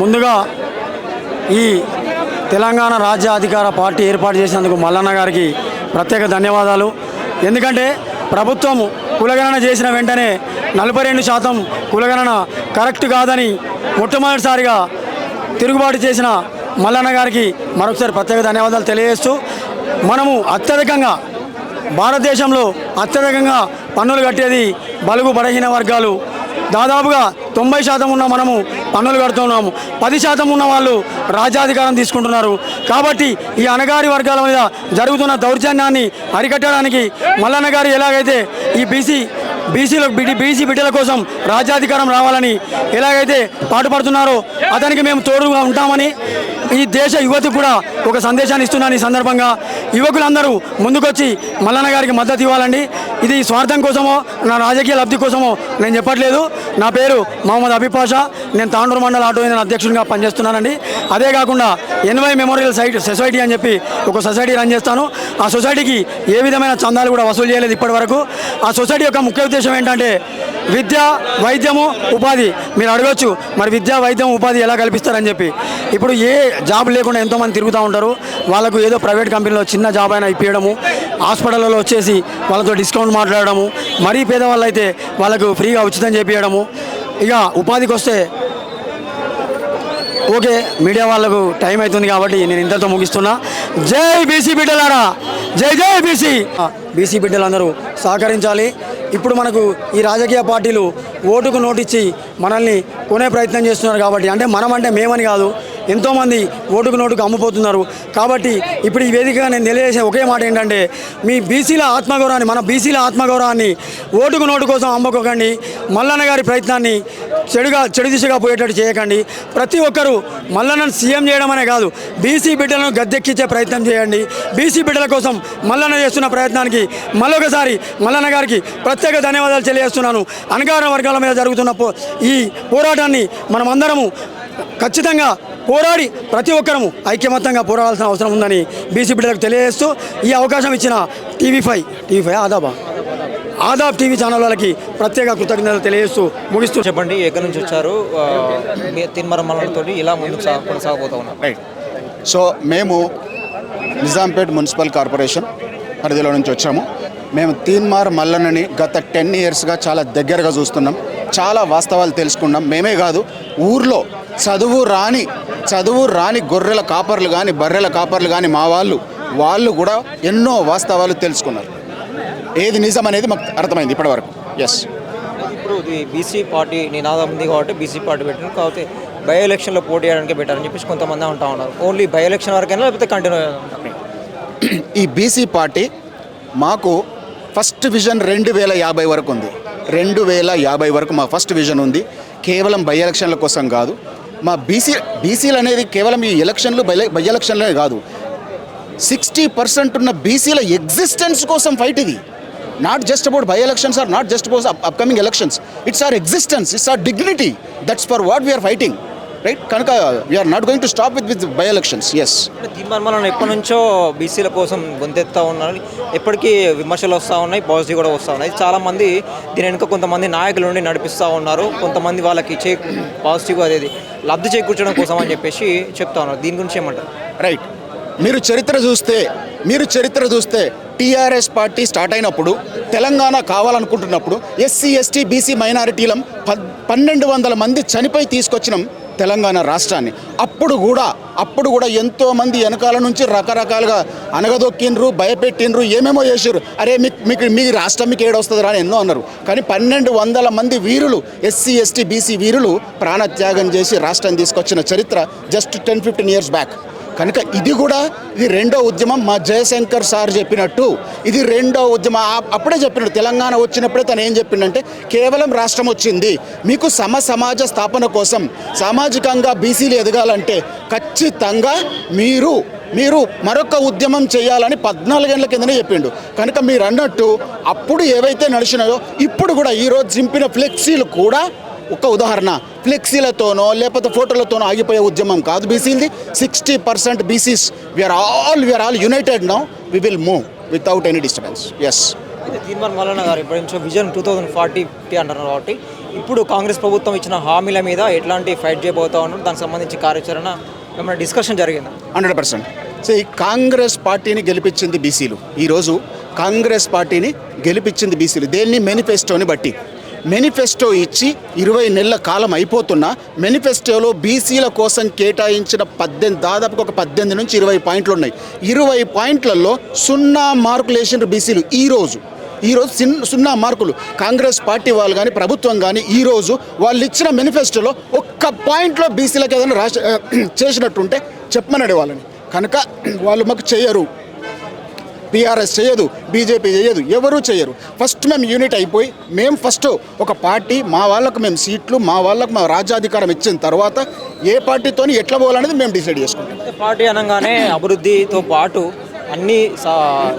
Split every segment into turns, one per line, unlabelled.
ముందుగా ఈ తెలంగాణ రాజ్య అధికార పార్టీ ఏర్పాటు చేసినందుకు మల్లన్న గారికి ప్రత్యేక ధన్యవాదాలు. ఎందుకంటే ప్రభుత్వం కులగణన చేసిన వెంటనే నలభై రెండు శాతం కులగణన కరెక్ట్ కాదని మొట్టమొదటిసారిగా తిరుగుబాటు చేసిన మల్లన్న గారికి మరొకసారి ప్రత్యేక ధన్యవాదాలు తెలియజేస్తూ మనము అత్యధికంగా భారతదేశంలో అత్యధికంగా పన్నులు కట్టేది బలుగు బలహీన వర్గాలు దాదాపుగా తొంభై శాతం ఉన్న మనము పన్నులు కడుతున్నాము. పది శాతం ఉన్న వాళ్ళు రాజ్యాధికారం తీసుకుంటున్నారు. కాబట్టి ఈ అనగారి వర్గాల మీద జరుగుతున్న దౌర్జన్యాన్ని అరికట్టడానికి మల్లన్న గారు ఎలాగైతే ఈ బీసీ బీసీల బిడి బీసీ బిడ్డల కోసం రాజ్యాధికారం రావాలని ఎలాగైతే పాటుపడుతున్నారో అతనికి మేము తోడుగా ఉంటామని ఈ దేశ యువతకు కూడా ఒక సందేశాన్ని ఇస్తున్నాను ఈ సందర్భంగా. యువకులందరూ ముందుకొచ్చి మల్లన్న గారికి మద్దతు ఇవ్వాలండి. ఇది స్వార్థం కోసమో నా రాజకీయ లబ్ధి కోసమో నేను చెప్పట్లేదు. నా పేరు మహమ్మద్ అబిపాషా నేను తాండూరు మండల ఆటో యూనియన్ అధ్యక్షుడిగా పనిచేస్తున్నానండి. అదే కాకుండా ఎన్వై మెమోరియల్ సైట్ సొసైటీ అని చెప్పి ఒక సొసైటీ రన్ చేస్తాను. ఆ సొసైటీకి ఏ విధమైన చందాలు కూడా వసూలు చేయలేదు ఇప్పటి వరకు ఆ సొసైటీ యొక్క ముఖ్య ఉద్దేశం ఏంటంటే విద్య వైద్యము ఉపాధి. మీరు అడగొచ్చు మరి విద్య వైద్యం ఉపాధి ఎలా కల్పిస్తారని చెప్పి. ఇప్పుడు ఏ జాబ్ లేకుండా ఎంతోమంది తిరుగుతూ ఉంటారు. వాళ్ళకు ఏదో ప్రైవేట్ కంపెనీలో చిన్న జాబ్ అయినా ఇప్పించడము హాస్పిటల్లో వచ్చేసి వాళ్ళతో డిస్కౌంట్ మాట్లాడడము మరీ పేదవాళ్ళు అయితే వాళ్ళకు ఫ్రీగా ఉచితం చేపించడము ఇక ఉపాధికి వస్తే ఓకే మీడియా వాళ్ళకు టైం అవుతుంది కాబట్టి నేను ఇంతతో ముగిస్తున్నా. జై బీసీ బిడ్డలారా! జై జై బీసీ! బీసీ బిడ్డలందరూ సహకరించాలి. ఇప్పుడు మనకు ఈ రాజకీయ పార్టీలు ఓటుకు నోటిచ్చి మనల్ని కొనే ప్రయత్నం చేస్తున్నారు కాబట్టి అంటే మనం అంటే మేమని కాదు ఎంతోమంది ఓటుకు నోటుకు అమ్ముపోతున్నారు. కాబట్టి ఇప్పుడు ఈ వేదికగా నేను తెలియజేసే ఒకే మాట ఏంటంటే మీ బీసీల ఆత్మగౌరవాన్ని మన బీసీల ఆత్మగౌరవాన్ని ఓటుకు నోటు కోసం అమ్ముకోకండి. మల్లన్న గారి ప్రయత్నాన్ని చెడుగా చెడు దిశగా పోయేటట్టు చేయకండి. ప్రతి ఒక్కరూ మల్లన్నను సీఎం చేయడం అనే కాదు బీసీ బిడ్డలను గద్దెక్కించే ప్రయత్నం చేయండి. బీసీ బిడ్డల కోసం మల్లన్న చేస్తున్న ప్రయత్నానికి మరొకసారి మల్లన్న గారికి ప్రత్యేక ధన్యవాదాలు తెలియజేస్తున్నాను. అనగాహన వర్గాల మీద జరుగుతున్న పో ఈ పోరాటాన్ని మనమందరము ఖచ్చితంగా పోరాడి ప్రతి ఒక్కరము ఐక్యమత్యంగా పోరాడాల్సిన అవసరం ఉందని బీసీ బిడ్డలకు తెలియజేస్తూ ఈ అవకాశం ఇచ్చిన టీవీ ఫైవ్ టీవీ ఫైవ్ ఆదాబా ఆదాబ్ టీవీ ఛానల్ వాళ్ళకి ప్రత్యేక కృతజ్ఞతలు తెలియజేస్తూ ముగిస్తూ
చెప్పండి ఎక్కడి నుంచి వచ్చారు? ఆ, మీ తిన్మర మల్లలతో ఇలా ముందుకు సాగ కొనసాగబోతా ఉన్నారు
రైట్ సో మేము నిజాంపేట్ మున్సిపల్ కార్పొరేషన్ పరిధిలో నుంచి వచ్చాము. మేము తీన్మార్ మల్లన్నని గత టెన్ ఇయర్స్గా చాలా దగ్గరగా చూస్తున్నాం. చాలా వాస్తవాలు తెలుసుకున్నాం. మేమే కాదు ఊర్లో చదువు రాని చదువు రాని గొర్రెల కాపర్లు కానీ బర్రెల కాపర్లు కానీ మా వాళ్ళు వాళ్ళు కూడా ఎన్నో వాస్తవాలు తెలుసుకున్నారు. ఏది నిజం అనేది మాకు అర్థమైంది ఇప్పటివరకు. ఎస్
ఇప్పుడు బీసీ పార్టీ నినాదం ఉంది కాబట్టి బీసీ పార్టీ పెట్టిన కాకపోతే బై ఎలక్షన్లో పోటీ చేయడానికి పెట్టారని చెప్పేసి కొంతమంది అంటా ఉన్నారు. ఓన్లీ బై ఎలక్షన్ వరకైనా లేకపోతే కంటిన్యూ
ఈ బీసీ పార్టీ మాకు ఫస్ట్ విజన్ రెండు వేల యాభై వరకు ఉంది. రెండు వేల యాభై వరకు మా ఫస్ట్ విజన్ ఉంది. కేవలం బై ఎలక్షన్ల కోసం కాదు. మా బీసీ బీసీలు అనేది కేవలం ఈ ఎలక్షన్లు బై బై ఎలక్షన్లే కాదు. సిక్స్టీ పర్సెంట్ ఉన్న బీసీల ఎగ్జిస్టెన్స్ కోసం ఫైట్ ఇది. Not just about by elections or not just about upcoming elections it's our existence it's our dignity that's for what we are fighting right కనుక we are not going to stop with with by elections yes
Mallanna ఎప్పటి నుంచో బీసీల కోసం గొంతెత్తా ఉన్నారు. ఎప్పటికీ విమర్శలు వస్తూ ఉన్నాయి పాజిటివ్ కూడా వస్తూ ఉన్నాయి. చాలా మంది దీని వెనుక కొంతమంది నాయకులు నుండి నడిపిస్తూ ఉన్నారు. కొంతమంది వాళ్ళకి చే పాజిటివ్ అదేది లబ్ధి చేకూర్చడం కోసం అని చెప్పేసి చెప్తా ఉన్నారు. దీని గురించి ఏమంటారు?
రైట్ మీరు చరిత్ర చూస్తే మీరు చరిత్ర చూస్తే టీఆర్ఎస్ పార్టీ స్టార్ట్ అయినప్పుడు తెలంగాణ కావాలనుకుంటున్నప్పుడు ఎస్సీ ఎస్టీ బీసీ మైనారిటీలం పన్నెండు వందల మంది చనిపోయి తీసుకొచ్చినాం. తెలంగాణ రాష్ట్రాన్ని. అప్పుడు కూడా అప్పుడు కూడా ఎంతోమంది వెనకాల నుంచి రకరకాలుగా అనగదొక్కిండ్రు భయపెట్టిండ్రు ఏమేమో చేసారు అరే మీకు మీ రాష్ట్రం మీకు ఏడొస్తుంది అని ఎన్నో అన్నారు. కానీ పన్నెండు వందల మంది వీరులు ఎస్సీ ఎస్టీ బీసీ వీరులు ప్రాణత్యాగం చేసి రాష్ట్రం తీసుకొచ్చిన చరిత్ర just ten fifteen years back కనుక ఇది కూడా ఇది రెండో ఉద్యమం మా జయశంకర్ సార్ చెప్పినట్టు. ఇది రెండో ఉద్యమం. అప్పుడే చెప్పినట్టు. తెలంగాణ వచ్చినప్పుడే తను ఏం చెప్పిండంటే కేవలం రాష్ట్రం వచ్చింది. మీకు సమ సమాజ స్థాపన కోసం సామాజికంగా బీసీలు ఎదగాలంటే ఖచ్చితంగా మీరు మీరు మరొక ఉద్యమం చేయాలని పద్నాలుగేళ్ళ కిందనే చెప్పిండు. కనుక మీరు అన్నట్టు అప్పుడు ఏవైతే నడిచినాయో ఇప్పుడు కూడా ఈరోజు చింపిన ఫ్లెక్సీలు కూడా ఒక ఉదాహరణ. ఫ్లెక్సీలతోనో లేకపోతే ఫోటోలతోనో ఆగిపోయే ఉద్యమం కాదు బీసీలది. Sixty percent BCs we are all we are all united now we will move without any disturbance yes
తీర్మాన్ Mallanna గారు ఇప్పటి నుంచో విజన్ టూ థౌసండ్ ఫార్టీ అంటున్నారు కాబట్టి ఇప్పుడు కాంగ్రెస్ ప్రభుత్వం ఇచ్చిన హామీల మీద ఎట్లాంటి ఫైట్ చేయబోతా ఉన్నారు? దానికి సంబంధించి కార్యాచరణ ఏమైనా డిస్కషన్ జరిగిందా?
Hundred percent. సో ఈ కాంగ్రెస్ పార్టీని గెలిపించింది బీసీలు. ఈరోజు కాంగ్రెస్ పార్టీని గెలిపించింది బీసీలు. దేన్ని మేనిఫెస్టోని బట్టి? మేనిఫెస్టో ఇచ్చి ఇరవై నెలల కాలం అయిపోతున్నా మేనిఫెస్టోలో బీసీల కోసం కేటాయించిన పద్దెనిమిది దాదాపుగా ఒక పద్దెనిమిది నుంచి ఇరవై పాయింట్లు ఉన్నాయి ఇరవై పాయింట్లలో సున్నా మార్కులు వేసిన బీసీలు ఈరోజు ఈరోజు సిన్ సున్నా మార్కులు. కాంగ్రెస్ పార్టీ వాళ్ళు కానీ ప్రభుత్వం కానీ ఈరోజు వాళ్ళు ఇచ్చిన మేనిఫెస్టోలో ఒక్క పాయింట్లో బీసీలకు ఏదైనా రాష్ట్ర చేసినట్టుంటే చెప్పమని వాళ్ళని. కనుక వాళ్ళు మాకు చేయరు. బీఆర్ఎస్ చేయదు బీజేపీ చేయదు ఎవరూ చేయరు. ఫస్ట్ మేము యూనిట్ అయిపోయి మేము ఫస్ట్ ఒక పార్టీ మా వాళ్ళకు మేము సీట్లు మా వాళ్ళకు మా రాజ్యాధికారం ఇచ్చిన తర్వాత ఏ పార్టీతోని ఎట్లా పోవాలనేది మేము డిసైడ్ చేసుకుంటాం.
పార్టీ అనగానే అభివృద్ధితో పాటు అన్ని సా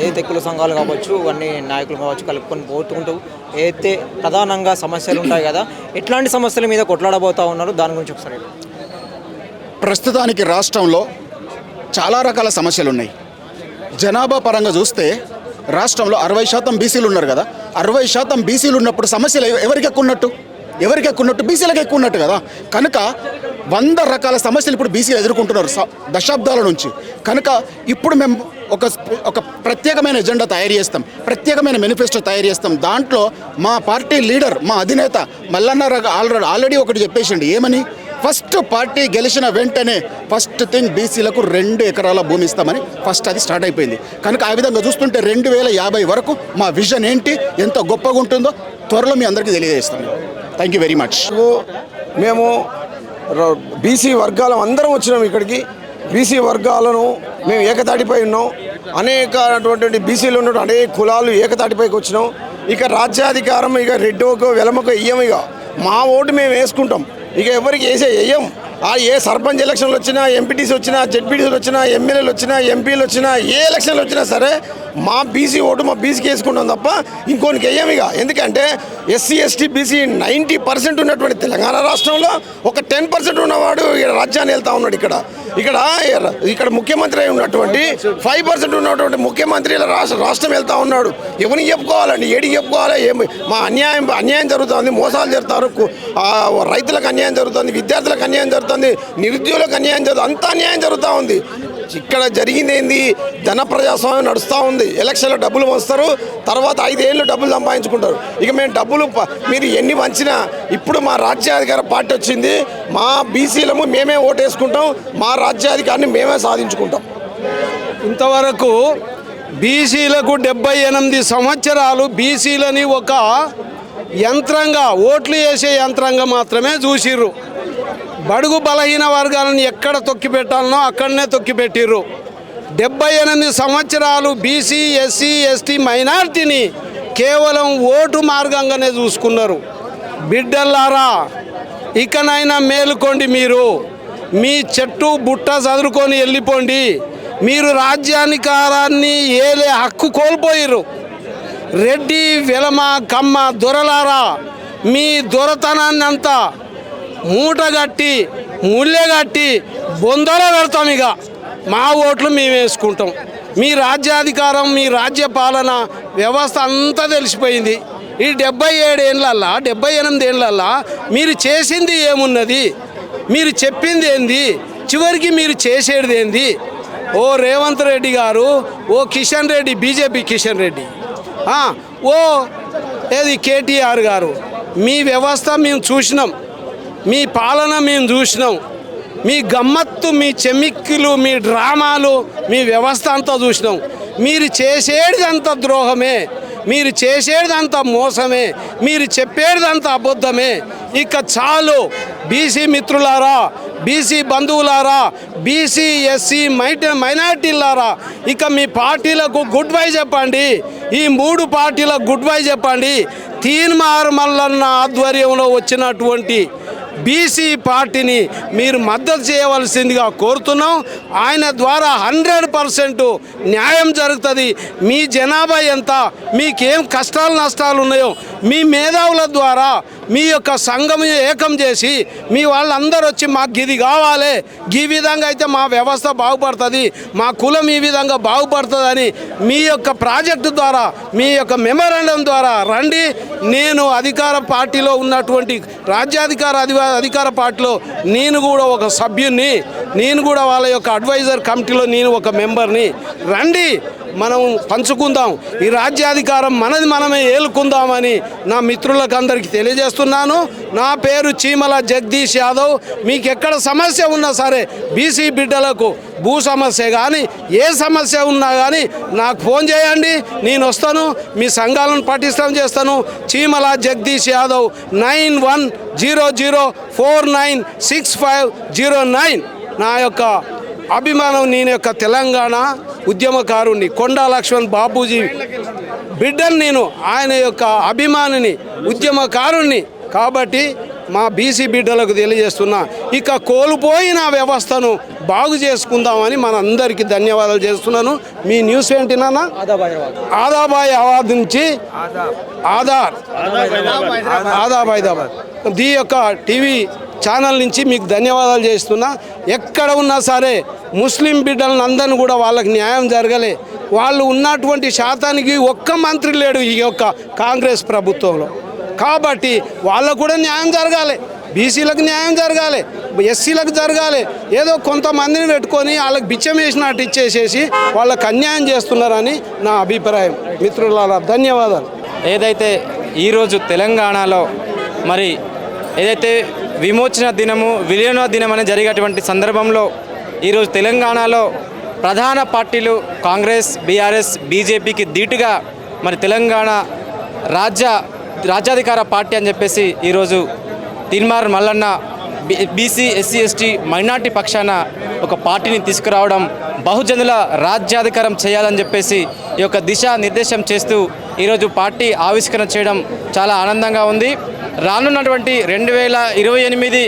ఏదైతే కుల సంఘాలు కావచ్చు అన్ని నాయకులు కావచ్చు కలుపుకొని పోతుంటూ ఏదైతే ప్రధానంగా సమస్యలు ఉంటాయి కదా ఎట్లాంటి సమస్యల మీద కొట్లాడబోతా ఉన్నారు? దాని గురించి ఒకసారి
ప్రస్తుతానికి రాష్ట్రంలో చాలా రకాల సమస్యలు ఉన్నాయి. జనాభా పరంగా చూస్తే రాష్ట్రంలో అరవై శాతం బీసీలు ఉన్నారు కదా. అరవై శాతం బీసీలు ఉన్నప్పుడు సమస్యలు ఎవరికి ఎక్కువ ఉన్నట్టు? ఎవరికి ఎక్కువ ఉన్నట్టు? బీసీలకు ఎక్కువ ఉన్నట్టు కదా. కనుక వంద రకాల సమస్యలు ఇప్పుడు బీసీలు ఎదుర్కొంటున్నారు దశాబ్దాల నుంచి. కనుక ఇప్పుడు మేము ఒక ఒక ప్రత్యేకమైన ఎజెండా తయారు చేస్తాం. ప్రత్యేకమైన మేనిఫెస్టో తయారు చేస్తాం. దాంట్లో మా పార్టీ లీడర్ మా అధినేత మల్లన్న ఆల్రెడీ ఆల్రెడీ ఒకటి చెప్పేసిండు. ఏమని? ఫస్ట్ పార్టీ గెలిచిన వెంటనే ఫస్ట్ థింగ్ బీసీలకు రెండు ఎకరాల భూమి ఇస్తామని ఫస్ట్ అది స్టార్ట్ అయిపోయింది. కనుక ఆ విధంగా చూస్తుంటే రెండు వేల యాభై వరకు మా విజన్ ఏంటి ఎంత గొప్పగా ఉంటుందో త్వరలో మీ అందరికీ తెలియజేస్తాం థ్యాంక్ యూ వెరీ మచ్
మేము బీసీ వర్గాలం అందరం వచ్చినాం ఇక్కడికి. బీసీ వర్గాలను మేము ఏకతాటిపై ఉన్నాం. అనేకటువంటి బీసీలు ఉన్న అనేక కులాలు ఏకతాటిపైకి వచ్చినాం. ఇక రాజ్యాధికారం ఇక రెడ్డోకో వెలమకో ఇయ్యం ఇక. మా ఓటు మేము వేసుకుంటాం. ఇక ఎవరికి వేసే వేయం ఆ ఏ సర్పంచ్ ఎలక్షన్లు వచ్చినా ఎంపీటీసీ వచ్చినా జెడ్పీటీసీలు వచ్చినా ఎమ్మెల్యేలు వచ్చినా ఎంపీలు వచ్చినా ఏ ఎలక్షన్లు వచ్చినా సరే మా బీసీ ఓటు మా బీసీకి వేసుకుంటాం తప్ప ఇంకోనికి వేయం ఇక. ఎందుకంటే SC ST BC ninety percent ఉన్నటువంటి తెలంగాణ రాష్ట్రంలో ఒక టెన్ పర్సెంట్ ఉన్నవాడు రాజ్యాన్ని వెళ్తా ఉన్నాడు ఇక్కడ. ఇక్కడ ఇక్కడ ముఖ్యమంత్రి అయి ఉన్నటువంటి ఫైవ్ పర్సెంట్ ఉన్నటువంటి ముఖ్యమంత్రి ఇలా రాష్ట్ర రాష్ట్రం వెళ్తా ఉన్నాడు. ఎవరికి చెప్పుకోవాలండి? ఏడికి చెప్పుకోవాలి? ఏమి? మా అన్యాయం అన్యాయం జరుగుతుంది మోసాలు జరుగుతారు రైతులకు అన్యాయం జరుగుతుంది విద్యార్థులకు అన్యాయం జరుగుతుంది నిరుద్యోగులకు అన్యాయం జరుగుతుంది అంతా అన్యాయం జరుగుతూ ఉంది. ఇక్కడ జరిగింది ఏంది ధన ప్రజాస్వామ్యం నడుస్తూ ఉంది. ఎలక్షన్లో డబ్బులు వస్తారు తర్వాత ఐదేళ్ళు డబ్బులు సంపాదించుకుంటారు. ఇక మేము డబ్బులు మీరు ఎన్ని వంచినా ఇప్పుడు మా రాజ్యాధికార పార్టీ వచ్చింది మా బీసీలము మేమే ఓటేసుకుంటాం మా రాజ్యాధికారాన్ని మేమే సాధించుకుంటాం.
ఇంతవరకు బీసీలకు డెబ్బై ఎనిమిది సంవత్సరాలు బీసీలని ఒక యంత్రంగా ఓట్లు వేసే యంత్రంగా మాత్రమే చూసిర్రు. బడుగు బలహీన వర్గాలను ఎక్కడ తొక్కి పెట్టాలనో అక్కడనే తొక్కి పెట్టిర్రు డెబ్బై ఎనిమిది సంవత్సరాలు బీసీ ఎస్సీ ఎస్టీ మైనార్టీని కేవలం ఓటు మార్గంగానే చూసుకున్నారు. బిడ్డల్లారా ఇకనైనా మేలుకోండి మీరు. మీ చెట్టు బుట్ట చదువుకొని వెళ్ళిపోండి. మీరు రాజ్యాధికారాన్ని ఏలే హక్కు కోల్పోయిర్రు. రెడ్డి వెలమ కమ్మ దొరలారా మీ మూట కట్టి మూటగట్టి ముళ్ళెగట్టి బొందలో పెడతాం ఇక. మా ఓట్లు మేము వేసుకుంటాం. మీ రాజ్యాధికారం మీ రాజ్య పాలన వ్యవస్థ అంతా తెలిసిపోయింది. ఈ డెబ్బై ఏడేళ్ళల్లా డెబ్బై ఎనిమిది ఏళ్ళల్లా మీరు చేసింది ఏమున్నది? మీరు చెప్పింది ఏంది? చివరికి మీరు చేసేది ఏంది? ఓ రేవంత్ రెడ్డి గారు ఓ కిషన్ రెడ్డి బీజేపీ కిషన్ రెడ్డి. ఓ ఏది కేటీఆర్ గారు. మీ వ్యవస్థ మేము చూసినాం. మీ పాలన మేము చూసినాం. మీ గమ్మత్తు మీ చెమిక్కులు మీ డ్రామాలు మీ వ్యవస్థ అంతా చూసినాం. మీరు చేసేదంతా ద్రోహమే. మీరు చేసేదంతా మోసమే. మీరు చెప్పేదంతా అబద్ధమే. ఇక చాలు. బీసీ మిత్రులారా బీసీ బంధువులారా బీసీ ఎస్సీ మైట మైనార్టీలారా ఇక మీ పార్టీలకు గుడ్ బై చెప్పండి. ఈ మూడు పార్టీలకు గుడ్ బై చెప్పండి. తీన్మార్ మల్లన్న ఆధ్వర్యంలో వచ్చినటువంటి బీసీ పార్టీని మీరు మద్దతు చేయవలసిందిగా కోరుతున్నాం. ఆయన ద్వారా హండ్రెడ్ పర్సెంట్ న్యాయం జరుగుతుంది. మీ జనాభా ఎంత? మీకేం కష్టాలు నష్టాలు ఉన్నాయో మీ మేధావుల ద్వారా మీ యొక్క సంఘం ఏకం చేసి మీ వాళ్ళందరూ వచ్చి మాకు ఇది కావాలి. ఈ విధంగా అయితే మా వ్యవస్థ బాగుపడుతుంది. మా కులం ఈ విధంగా బాగుపడుతుందని మీ యొక్క ప్రాజెక్టు ద్వారా మీ యొక్క మెమరాండం ద్వారా రండి. నేను అధికార పార్టీలో ఉన్నటువంటి రాజ్యాధికార అధికార పార్టీలో నేను కూడా ఒక సభ్యుని నేను కూడా వాళ్ళ యొక్క అడ్వైజర్ కమిటీలో నేను ఒక మెంబర్ని. రండి. మనం పంచుకుందాం. ఈ రాజ్యాధికారం మనది మనమే ఏలుకుందామని నా మిత్రులకు అందరికీ తెలియజేస్తున్నాను. నా పేరు చీమల జగదీష్ యాదవ్. మీకు ఎక్కడ సమస్య ఉన్నా సరే బీసీ బిడ్డలకు భూ సమస్య కానీ ఏ సమస్య ఉన్నా కానీ నాకు ఫోన్ చేయండి. నేను వస్తాను. మీ సంఘాలను పటిష్టం చేస్తాను. Cheemala Jagadish Yadav nine one zero zero four nine six five zero nine. నా యొక్క అభిమానం నేను యొక్క తెలంగాణ ఉద్యమకారుణ్ణి కొండా లక్ష్మణ్ బాపూజీ బిడ్డను నేను ఆయన యొక్క అభిమానిని ఉద్యమకారుణ్ణి. కాబట్టి మా బీసీ బిడ్డలకు తెలియజేస్తున్నా ఇక కోల్పోయిన వ్యవస్థను బాగు చేసుకుందామని మన అందరికీ ధన్యవాదాలు చేస్తున్నాను. మీ న్యూస్ ఏంటి నాన్న? ఆదాబాయ్ అవార్డు నుంచి ఆధార్. ఆదాబ్ హైదరాబాద్. దీ యొక్క టీవీ ఛానల్ నుంచి మీకు ధన్యవాదాలు చేస్తున్నా. ఎక్కడ ఉన్నా సరే ముస్లిం బిడ్డలను అందరిని కూడా వాళ్ళకి న్యాయం జరగలే. వాళ్ళు ఉన్నటువంటి శాతానికి ఒక్క మంత్రి లేడు ఈ యొక్క కాంగ్రెస్ ప్రభుత్వంలో. కాబట్టి వాళ్ళకు కూడా న్యాయం జరగాలి. బీసీలకు న్యాయం జరగాలి. ఎస్సీలకు జరగాలి. ఏదో కొంతమందిని పెట్టుకొని వాళ్ళకి బిచ్చం వేసినట్టు ఇచ్చేసేసి వాళ్ళకి అన్యాయం చేస్తున్నారని నా అభిప్రాయం. మిత్రుల ధన్యవాదాలు.
ఏదైతే ఈరోజు తెలంగాణలో మరి ఏదైతే విమోచన దినము విలీన దినం అనేది జరిగేటువంటి సందర్భంలో ఈరోజు తెలంగాణలో ప్రధాన పార్టీలు కాంగ్రెస్ బీఆర్ఎస్ బీజేపీకి ధీటుగా మరి తెలంగాణ రాజ్య రాజ్యాధికార పార్టీ అని చెప్పేసి ఈరోజు తిన్మార్ మల్లన్న బి- బీసీ ఎస్సీ ఎస్టీ మైనార్టీ పక్షాన ఒక పార్టీని తీసుకురావడం బహుజనుల రాజ్యాధికారం చేయాలని చెప్పేసి ఈ యొక్క దిశా నిర్దేశం చేస్తూ ఈరోజు పార్టీ ఆవిష్కరణ చేయడం చాలా ఆనందంగా ఉంది. రానున్నటువంటి రెండు వేల ఇరవై ఎనిమిది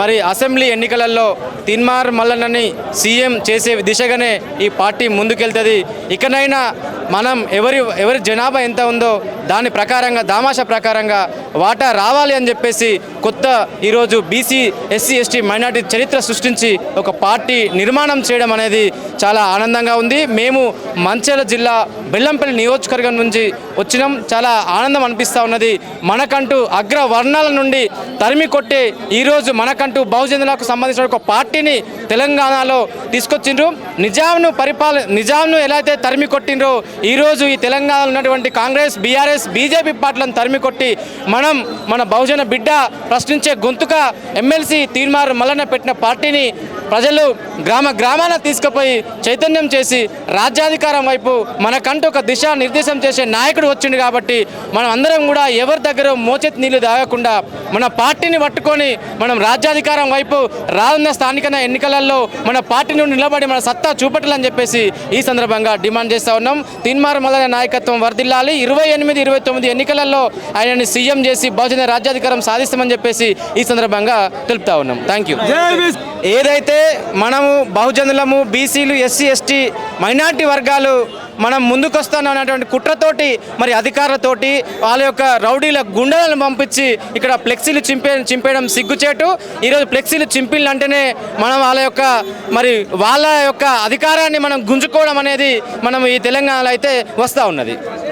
మరి అసెంబ్లీ ఎన్నికలలో తిన్మార్ మల్లన్నని సీఎం చేసే దిశగానే ఈ పార్టీ ముందుకెళ్తుంది. ఇకనైనా మనం ఎవరి ఎవరి జనాభా ఎంత ఉందో దాని ప్రకారంగా దామాష ప్రకారంగా వాటా రావాలి అని చెప్పేసి కొత్త ఈరోజు బీసీ ఎస్సీ ఎస్టీ మైనార్టీ చరిత్ర సృష్టించి ఒక పార్టీ నిర్మాణం చేయడం అనేది చాలా ఆనందంగా ఉంది. మేము మంచేల జిల్లా బెల్లంపల్లి నియోజకవర్గం నుంచి వచ్చినాం. చాలా ఆనందం అనిపిస్తూ ఉన్నది. మనకంటూ అగ్రవర్ణాల నుండి తరిమి కొట్టే ఈరోజు మనకంటూ బహుజనులకు సంబంధించిన ఒక పార్టీని తెలంగాణలో తీసుకొచ్చిండ్రు. నిజాంను పరిపాలన నిజాంను ఎలా అయితే తరిమి కొట్టిండ్రో ఈరోజు ఈ తెలంగాణలో ఉన్నటువంటి కాంగ్రెస్ బీఆర్ఎస్ బీజేపీ పార్టీలను తరిమి కొట్టి మనం మన బహుజన బిడ్డ ప్రశ్నించే గొంతుక ఎమ్మెల్సీ తీర్మార్ మల్లన్న పెట్టిన పార్టీని ప్రజలు గ్రామ గ్రామాన తీసుకుపోయి చైతన్యం చేసి రాజ్యాధికారం వైపు మనకంటూ ఒక దిశ నిర్దేశం చేసే నాయకుడు వచ్చిండు కాబట్టి మనం అందరం కూడా ఎవరి దగ్గర మోచెత్తి నీళ్ళు తాగకుండా మన పార్టీని పట్టుకొని మనం రాజ్యాధికారం వైపు రానున్న స్థానిక ఎన్నికలలో మన పార్టీ నుండి నిలబడి మన సత్తా చూపట్లని చెప్పేసి ఈ సందర్భంగా డిమాండ్ చేస్తా ఉన్నాం. తీన్మార్ మొదలైన నాయకత్వం వర్ధిల్లాలి. ఇరవై ఎనిమిది ఇరవై తొమ్మిది ఎన్నికలలో ఆయనని సీఎం చేసి బహుజన రాజ్యాధికారం సాధిస్తామని చెప్పేసి ఈ సందర్భంగా తెలుపుతా ఉన్నాం. థ్యాంక్ యూ ఏదైతే మనము బహుజనులము బీసీలు ఎస్సీ ఎస్టీ మైనార్టీ వర్గాలు మనం ముందుకొస్తాను అనేటువంటి కుట్రతోటి మరి అధికారులతోటి వాళ్ళ యొక్క రౌడీల గుండెలను పంపించి ఇక్కడ ఫ్లెక్సీలు చింపే చింపేయడం సిగ్గుచేటు. ఈరోజు ఫ్లెక్సీలు చింపిళ్ళు అంటేనే మనం వాళ్ళ యొక్క మరి వాళ్ళ యొక్క అధికారాన్ని మనం గుంజుకోవడం అనేది మనం ఈ తెలంగాణలో అయితే వస్తూ ఉన్నది.